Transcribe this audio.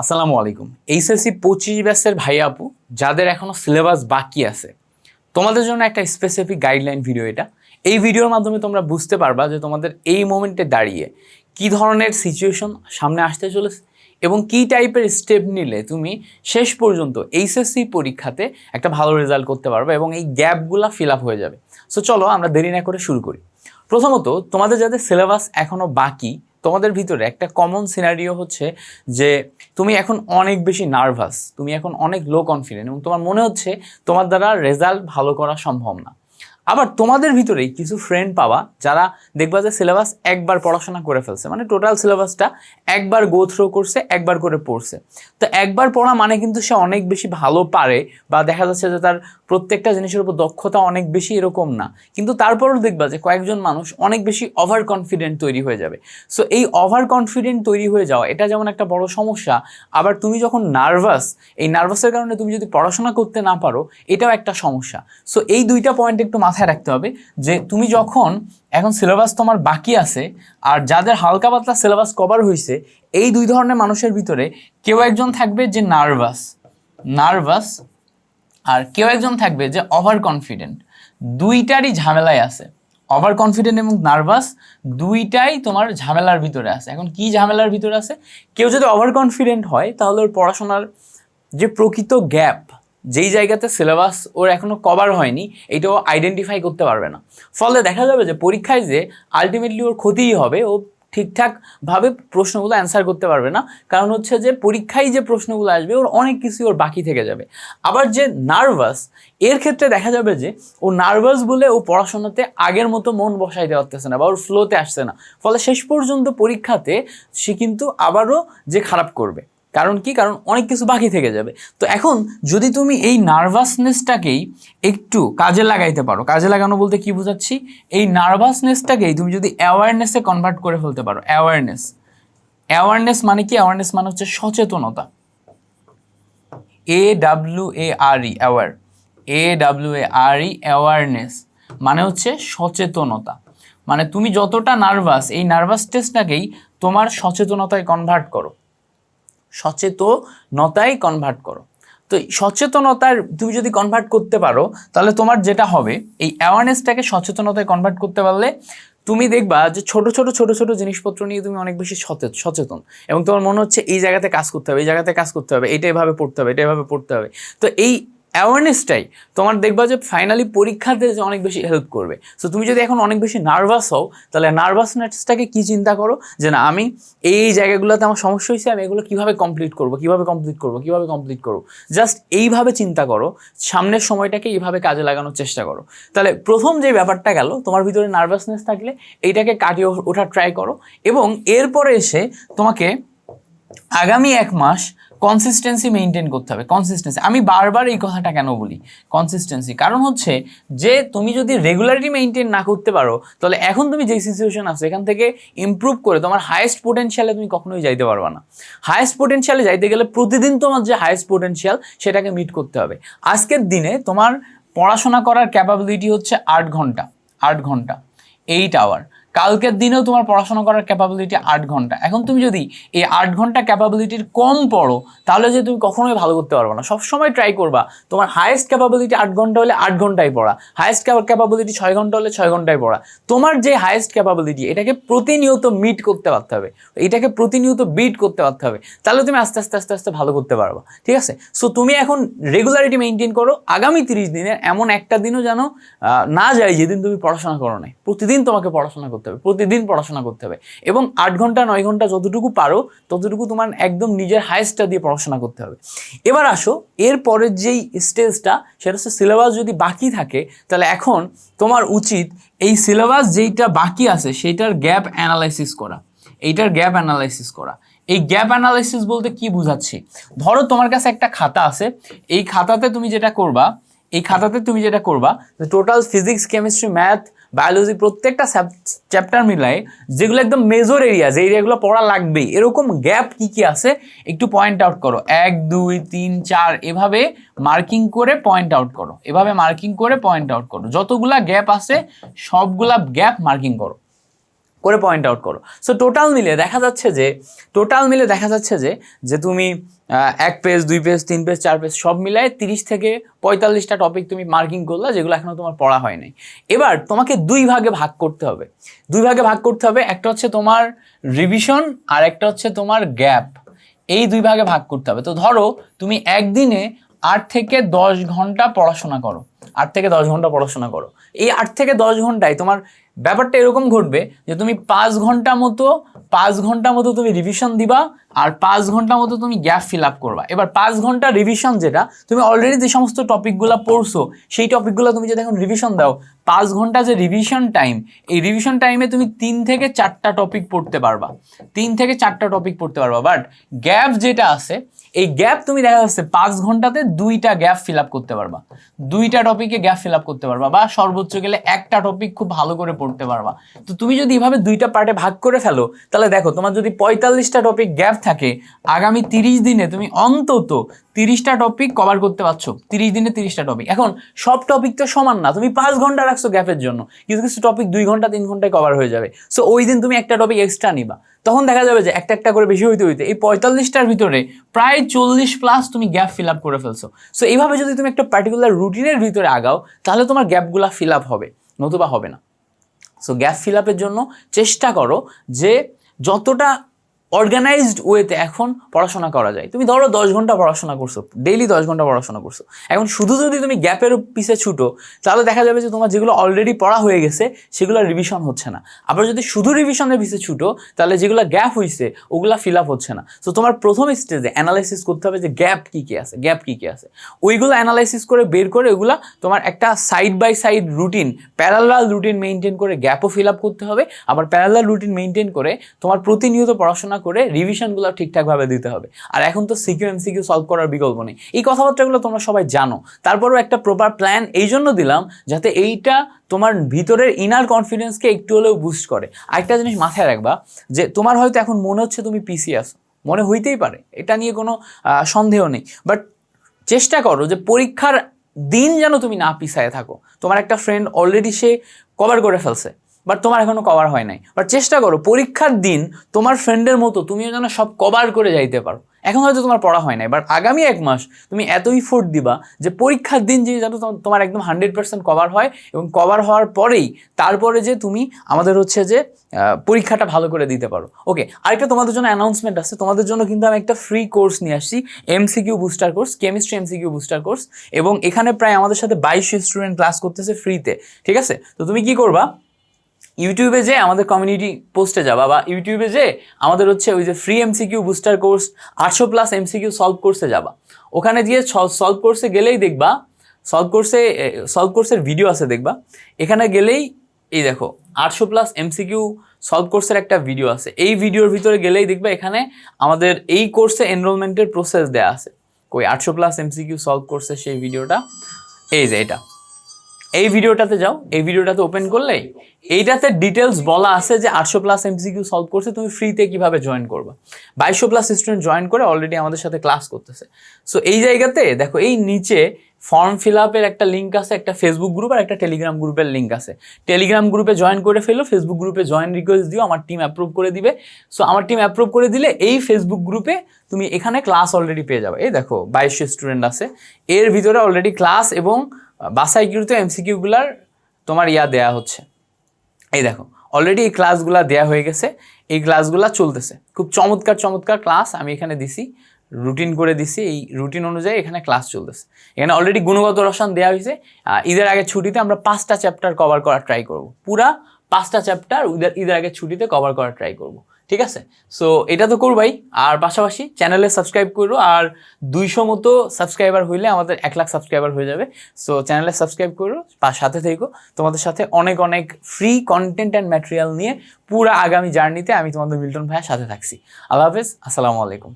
আসসালামু আলাইকুম। এইচএসসি পঁচিশ ব্যাসের ভাই আপু, যাদের এখনও সিলেবাস বাকি আছে, তোমাদের জন্য একটা স্পেসিফিক গাইডলাইন ভিডিও এটা। এই ভিডিওর মাধ্যমে তোমরা বুঝতে পারবা যে তোমাদের এই মোমেন্টে দাঁড়িয়ে কি ধরনের সিচুয়েশন সামনে আসতে চলেছে এবং কি টাইপের স্টেপ নিলে তুমি শেষ পর্যন্ত এইচএসসি পরীক্ষাতে একটা ভালো রেজাল্ট করতে পারবে এবং এই গ্যাপগুলো ফিল আপ হয়ে যাবে। সো চলো আমরা দেরি না করে শুরু করি। প্রথমত, তোমাদের যাদের সিলেবাস এখনও বাকি তোমাদের ভিতরে একটা কমন সিনারিও হচ্ছে যে তুমি এখন অনেক বেশি নার্ভাস তুমি এখন অনেক লো কনফিডেন্ট এবং তোমার মনে হচ্ছে তোমার দ্বারা রেজাল্ট ভালো করা সম্ভব না। আবার তোমাদের ভিতরেই কিছু ফ্রেন্ড পাওয়া, যারা দেখবা যে সিলেবাস একবার পড়াশোনা করে ফেলছে। মানে টোটাল সিলেবাসটা একবার গো থ্রো করছে, একবার করে পড়ছে। তো একবার পড়া মানে কিন্তু সে অনেক বেশি ভালো পারে বা দেখা যাচ্ছে যে তার প্রত্যেকটা জিনিসের উপর দক্ষতা অনেক বেশি এরকম না। কিন্তু তারপরেও দেখবা যে কয়েকজন মানুষ অনেক বেশি ওভার কনফিডেন্ট তৈরি হয়ে যাবে। সো এই ওভার কনফিডেন্ট তৈরি হয়ে যাওয়া, এটা যেমন একটা বড় সমস্যা, আবার তুমি যখন নার্ভাস এই নার্ভাসের কারণে তুমি যদি পড়াশোনা করতে না পারো, এটাও একটা সমস্যা। সো এই দুইটা পয়েন্ট একটু মাথায় রাখতে হবে যে তুমি যখন এখন সিলেবাস তোমার বাকি আছে আর যাদের হালকা পাতলা সিলেবাস কভার হয়েছে এই দুই ধরনের মানুষের ভিতরে কেউ একজন থাকবে যে নার্ভাস নার্ভাস আর কেউ একজন থাকবে যে ওভার কনফিডেন্ট দুইটারই ঝামেলায় আছে। ওভার কনফিডেন্ট এবং নার্ভাস দুইটাই তোমার ঝামেলার ভিতরে আছে। এখন কি ঝামেলার ভিতরে আছে? কেউ যদি ওভার কনফিডেন্ট হয়, তাহলে ওর পড়াশোনার যে প্রকৃত গ্যাপ যেই জায়গাতে সিলেবাস ওর এখনও কভার হয়নি, এটাও আইডেন্টিফাই করতে পারবে না। ফলে দেখা যাবে যে পরীক্ষায় যে আলটিমেটলি ওর ক্ষতিই হবে, ও ঠিকঠাকভাবে প্রশ্নগুলো অ্যান্সার করতে পারবে না। কারণ হচ্ছে যে পরীক্ষায় যে প্রশ্নগুলো আসবে, ওর অনেক কিছু ওর বাকি থেকে যাবে। আবার যে নার্ভাস এর ক্ষেত্রে দেখা যাবে যে ও নার্ভাস বলে ও পড়াশোনাতে আগের মতো মন বসাইতে পারতেছে না বা ওর ফ্লোতে আসছে না। ফলে শেষ পর্যন্ত পরীক্ষাতে সে কিন্তু আবারও যে খারাপ করবে কারণ কি? কারণ অনেক কিছু বাকি থেকে যাবে। তো এখন যদি তুমি এই নার্ভাসনেসটাকেই একটু কাজে লাগাইতে পারো, কাজে লাগানো বলতে কি বোঝাচ্ছি? এই নার্ভাসনেসটাকেই তুমি যদি অ্যাওয়ারনেসে কনভার্ট করে ফেলতে পারো অ্যাওয়ারনেস অ্যাওয়ারনেস মানে কি? অ্যাওয়ারনেস মানে হচ্ছে সচেতনতা। A W A R E aware A W A R E awareness মানে হচ্ছে সচেতনতা। মানে তুমি যতটা নার্ভাস, এই নার্ভাস টেস্টটাকেই তোমার সচেতনতায় কনভার্ট করো। সচেতনতায় কনভার্ট করো। তো সচেতনতার তুমি যদি কনভার্ট করতে পারো, তাহলে তোমার যেটা হবে, এই অ্যাওয়ারনেসটাকে সচেতনতায় কনভার্ট করতে পারলে তুমি দেখবা যে ছোট ছোট ছোট ছোট জিনিসপত্র নিয়ে তুমি অনেক বেশি সচেত, সচেতন। এবং তোমার মনে হচ্ছে এই জায়গাতে কাজ করতে হবে, এই জায়গাতে কাজ করতে হবে, এটা এভাবে পড়তে হবে, এটা এভাবে পড়তে হবে। তো এই অ্যাওয়ারনেসটাই তোমার দেখবা যে ফাইনালি পরীক্ষাতে যে অনেক বেশি হেল্প করবে। সো তুমি যদি এখন অনেক বেশি নার্ভাস হও, তাহলে নার্ভাসনেসটাকে কি চিন্তা করো? যে না, আমি এই জায়গাগুলোতে আমার সমস্যা হয়েছে, আমি এগুলো কীভাবে কমপ্লিট করব, কীভাবে কমপ্লিট করব, কীভাবে কমপ্লিট করব? জাস্ট এইভাবে চিন্তা করো, সামনের সময়টাকে এইভাবে কাজে লাগানোর চেষ্টা করো। তাহলে প্রথম যে ব্যাপারটা গেল, তোমার ভিতরে নার্ভাসনেস থাকলে এইটাকে কাটিয়ে ওঠার ট্রাই করো। এবং এরপরে এসে তোমাকে আগামী এক মাস কনসিস্টেন্সি মেনটেন করতে হবে। কনসিস্টেন্সি আমি বারবার এই কথাটা কেন বলি? কনসিস্টেন্সি কারণ হচ্ছে যে তুমি যদি রেগুলারিটি মেনটেন না করতে পারো, তাহলে এখন তুমি যেই সিচুয়েশন আছে, এখান থেকে ইমপ্রুভ করে তোমার হায়েস্ট পোটেনশিয়ালে তুমি কখনোই যাইতে পারবে না। হায়েস্ট পোটেনশিয়ালে যাইতে গেলে প্রতিদিন তোমার যে হায়েস্ট পোটেনশিয়াল সেটাকে মিট করতে হবে। আজকের দিনে তোমার পড়াশোনা করার ক্যাপাবিলিটি হচ্ছে আট ঘণ্টা আট ঘণ্টা এইট আওয়ার কালকের দিনেও তোমার পড়াশোনা করার ক্যাপাবিলিটি আট ঘণ্টা। এখন তুমি যদি এই আট ঘণ্টা ক্যাপাবিলিটির কম পড়ো, তাহলে যে তুমি কখনোই ভালো করতে পারবে না। সবসময় ট্রাই করবা, তোমার হায়েস্ট ক্যাপাবিলিটি আট ঘণ্টা হলে আট ঘন্টায় পড়া। হায়েস্ট ক্যাপাবিলিটি ছয় ঘণ্টা হলে ছয় ঘন্টায় পড়া। তোমার যে হায়েস্ট ক্যাপাবিলিটি এটাকে প্রতিনিয়ত মিট করতে পারতে হবে। এটাকে প্রতিনিয়ত বিট করতে পারতে হবে। তাহলে তুমি আস্তে আস্তে আস্তে আস্তে ভালো করতে পারবা। ঠিক আছে? সো তুমি এখন রেগুলারিটি মেনটেন করো। আগামী তিরিশ দিনের এমন একটা দিনও যেন না যায় যেদিন তুমি পড়াশোনা করো নাই। প্রতিদিন তোমাকে পড়াশোনা করতে হবে। প্রতিদিন পড়াশোনা করতে হবে। এবং আট ঘণ্টা, নয় ঘণ্টা যতটুকু পারো, ততটুকু তোমার একদম নিজের হায়েস্টটা দিয়ে পড়াশোনা করতে হবে। এবার আসো, এর পরের যেই স্টেজটা সেটা হচ্ছে সিলেবাস যদি বাকি থাকে, তাহলে এখন তোমার উচিত এই সিলেবাস যেইটা বাকি আছে, সেইটার গ্যাপ অ্যানালাইসিস করা। এইটার গ্যাপ অ্যানালাইসিস করা। এই গ্যাপ অ্যানালাইসিস বলতে কি বুঝাচ্ছি? ধরো তোমার কাছে একটা খাতা আছে, এই খাতাতে তুমি যেটা করবা, এই খাতাতে তুমি যেটা করবা total physics chemistry math biology প্রত্যেকটা চ্যাপ্টার মিলাই যেগুলো একদম মেজর এরিয়া যে এরিয়াগুলো পড়া লাগবেই। এরকম গ্যাপ কি কি আছে? একটু পয়েন্ট আউট করো। এক, দুই, তিন, চার, এভাবে মার্কিং করে পয়েন্ট আউট করো। এভাবে মার্কিং করে পয়েন্ট আউট করো। যতগুলা গ্যাপ আছে, সবগুলা গ্যাপ মার্কিং করো। করে পয়েন্ট আউট করো। সো টোটাল মিলে দেখা যাচ্ছে যে টোটাল মিলে দেখা যাচ্ছে যে যে তুমি এক পেজ দুই পেজ তিন পেজ চার পেজ সব মিলায় তিরিশ থেকে পঁয়তাল্লিশটা টপিক তুমি মার্কিং করলা, যেগুলো এখনও তোমার পড়া হয় নাই। এবার তোমাকে দুই ভাগে ভাগ করতে হবে। দুই ভাগে ভাগ করতে হবে, একটা হচ্ছে তোমার রিভিশন আর একটা হচ্ছে তোমার গ্যাপ এই দুই ভাগে ভাগ করতে হবে। তো ধরো, তুমি একদিনে আট থেকে দশ ঘণ্টা পড়াশোনা করো। আট থেকে দশ ঘণ্টা পড়াশোনা করো। এই আট থেকে দশ ঘন্টায় তোমার ব্যাপারটা এরকম ঘটবে যে তুমি পাঁচ ঘণ্টা মতো, পাঁচ ঘণ্টা মতো তুমি রিভিশন দিবা আর পাঁচ ঘণ্টা মতো তুমি গ্যাপ ফিল আপ করবা। এবার পাঁচ ঘণ্টা রিভিশন যেটা, তুমি অলরেডি যে সমস্ত টপিকগুলো পড়ছো, সেই টপিকগুলো তুমি যদি এখন রিভিশন দাও, পাঁচ ঘণ্টা যে রিভিশন টাইম এই রিভিশন টাইমে তুমি তিন থেকে চারটা টপিক পড়তে পারবা। তিন থেকে চারটা টপিক পড়তে পারবা। বাট গ্যাপ যেটা আছে, এই গ্যাপ তুমি দেখা যাচ্ছে পাঁচ ঘন্টাতে দুইটা গ্যাপ ফিল আপ করতে পারবা। দুইটা টপিকে গ্যাপ ফিল আপ করতে পারবা বা সর্বোচ্চ গেলে একটা টপিক খুব ভালো করে পড়তে পারবা। তো তুমি যদি এভাবে দুইটা পার্টে ভাগ করে ফেলো, তাহলে দেখো তোমার যদি পঁয়তাল্লিশটা টপিক গ্যাপ থাকে, আগামী তিরিশ দিনে তুমি অন্তত তিরিশটা টপিক কভার করতে পারছ। তিরিশ দিনে তিরিশটা টপিক এখন সব টপিক তো সমান না, তুমি পাঁচ ঘণ্টা রাখছো গ্যাপের জন্য। কিছু কিছু টপিক দুই ঘণ্টা, তিন ঘন্টায় কভার হয়ে যাবে। সো ওই দিন তুমি একটা টপিক এক্সট্রা নিবা। তখন দেখা যাবে যে একটা একটা করে বেশি হইতে হইতে এই পঁয়তাল্লিশটার ভিতরে প্রায় চল্লিশ প্লাস তুমি গ্যাপ ফিল আপ করে ফেলছো। সো এইভাবে যদি তুমি একটা পার্টিকুলার রুটিনের ভিতরে আগাও, তাহলে তোমার গ্যাপগুলা ফিল আপ হবে, নতুবা হবে না। সো গ্যাপ ফিল আপের জন্য চেষ্টা করো যে যতটা অর্গানাইজড ওয়েতে এখন পড়াশোনা করা যায়। তুমি ধরো দশ ঘণ্টা পড়াশোনা করছ ডেইলি দশ ঘণ্টা পড়াশোনা করছ। এখন শুধু যদি তুমি গ্যাপের পিছে ছুটো, তাহলে দেখা যাবে যে তোমার যেগুলো অলরেডি পড়া হয়ে গেছে সেগুলো রিভিশন হচ্ছে না। আবার যদি শুধু রিভিশনের পিছে ছুটো, তাহলে যেগুলো গ্যাপ হয়েছে ওগুলো ফিল আপ হচ্ছে না। তো তোমার প্রথম স্টেজে অ্যানালাইসিস করতে হবে যে গ্যাপ কী কী আছে গ্যাপ কী কী আছে। ওইগুলো অ্যানালাইসিস করে বের করে ওগুলো তোমার একটা side by side routine parallel routine maintain করে গ্যাপও ফিল আপ করতে হবে। আবার প্যারালাল রুটিন মেনটেন করে তোমার প্রতিনিয়ত পড়াশোনা করে রিভিশনগুলো ঠিকঠাকভাবে দিতে হবে। আর এখন তো সিকিউ এমসিকিউ সলভ করার বিকল্প নেই। এই কথাবার্তাগুলো তোমরা সবাই জানো। তারপরেও একটা প্রপার প্ল্যান এই জন্য দিলাম যাতে এইটা তোমার ভিতরের ইনার কনফিডেন্সকে একটু হলেও বুস্ট করে। আরেকটা জিনিস মাথায় রাখবা যে তোমার হয়তো এখন মনে হচ্ছে তুমি পিসি আসো মনে হইতেই পারে। এটা নিয়ে কোনো সন্দেহ নেই। বাট চেষ্টা করো যে পরীক্ষার দিন যেন তুমি না পিছায় থাকো। তোমার একটা ফ্রেন্ড অলরেডি সে কভার করে ফেলছে। বাট তোমার এখনও কভার হয় নাই। বাট চেষ্টা করো, পরীক্ষার দিন তোমার ফ্রেন্ডের মতো তুমিও যেন সব কভার করে যাইতে পারো। এখন হয়তো তোমার পড়া হয় নাই বাট আগামী এক মাস তুমি এত ইফোর্ট দিবা যে পরীক্ষার দিন যে যেন তোমার- একদম হান্ড্রেড পার্সেন্ট কভার হয় এবং কভার হওয়ার পরেই তারপরে যে তুমি আমাদের হচ্ছে যে পরীক্ষাটা ভালো করে দিতে পারো। ওকে আরেকটা তোমাদের জন্য অ্যানাউন্সমেন্ট আছে। তোমাদের জন্য কিন্তু আমি একটা ফ্রি কোর্স নিয়ে আসছি। MCQ booster course chemistry MCQ booster course এবং এখানে প্রায় আমাদের সাথে বাইশশো স্টুডেন্ট ক্লাস করতেছে ফ্রিতে ঠিক আছে? তো তুমি কি করবা? ইউটিউবে যে আমাদের কমিউনিটি পোস্টে যাবা বা ইউটিউবে যে আমাদের হচ্ছে ওই যে ফ্রি এমসিকিউ বুস্টার কোর্স আটশো প্লাস এমসিকিউ সলভ কোর্সে যাবা। ওখানে গিয়ে সলভ কোর্সে গেলেই দেখবা সলভ কোর্সে সলভ কোর্সের ভিডিও আছে দেখবা। এখানে গেলেই এই দেখো, আটশো প্লাস এমসিকিউ সলভ কোর্সের একটা ভিডিও আছে। এই ভিডিওর ভিতরে গেলেই দেখবা এখানে আমাদের এই কোর্সে এনরোলমেন্টের প্রসেস দেয়া আছে। কই, আটশো প্লাস এমসিকিউ সলভ কোর্সের সেই ভিডিওটা এই যে এটা। এই ভিডিওটাতে যাও, এই ভিডিওটাতে ওপেন করলেই এইটাতে ডিটেলস বলা আছে যে আটশো প্লাস এমসিকিউ সলভ করছে, তুমি ফ্রিতে কীভাবে জয়েন করবা। বাইশশো প্লাস স্টুডেন্ট জয়েন করে অলরেডি আমাদের সাথে ক্লাস করতেছে। সো এই জায়গাতে দেখো, এই নিচে ফর্ম ফিল আপের একটা লিঙ্ক আছে, একটা ফেসবুক গ্রুপ আর একটা টেলিগ্রাম গ্রুপের লিঙ্ক আছে। টেলিগ্রাম গ্রুপে জয়েন করে ফেলো ফেসবুক গ্রুপে জয়েন রিকোয়েস্ট দিও, আমার টিম অ্যাপ্রুভ করে দিবে। সো আমার টিম অ্যাপ্রুভ করে দিলে এই ফেসবুক গ্রুপে তুমি এখানে ক্লাস অলরেডি পেয়ে যাবে। এই দেখো, বাইশশো স্টুডেন্ট আছে। এর ভিতরে অলরেডি ক্লাস এবং বাসাইকৃত এমসিকিউগুলার তোমার ইয়া দেয়া হচ্ছে। এই দেখো অলরেডি এই ক্লাসগুলা দেয়া হয়ে গেছে, এই ক্লাসগুলা চলতেছে। খুব চমৎকার চমৎকার ক্লাস আমি এখানে দিছি রুটিন করে দিছি, এই রুটিন অনুযায়ী এখানে ক্লাস চলতেছে। এখানে অলরেডি গুণগত রসায়ন দেওয়া হয়েছে ঈদের আগে ছুটিতে আমরা পাঁচটা চ্যাপ্টার কভার করার ট্রাই করব। পুরা পাঁচটা চ্যাপ্টার ঈদের ঈদের আগে ছুটিতে কভার করার ট্রাই করব। ঠিক আছে? সো এটা তো করবাই। আর পাশাপাশি চ্যানেলে সাবস্ক্রাইব করো। আর দুইশো মতো সাবস্ক্রাইবার হইলে আমাদের এক লাখ সাবস্ক্রাইবার হয়ে যাবে। সো চ্যানেলে সাবস্ক্রাইব করো। বা সাথে থেকো। তোমাদের সাথে অনেক অনেক ফ্রি কন্টেন্ট অ্যান্ড ম্যাটেরিয়াল নিয়ে পুরো আগামী জার্নিতে আমি তোমাদের মিল্টন ভাইয়ের সাথে থাকছি। আল্লাহ হাফেজ। আসসালামু আলাইকুম।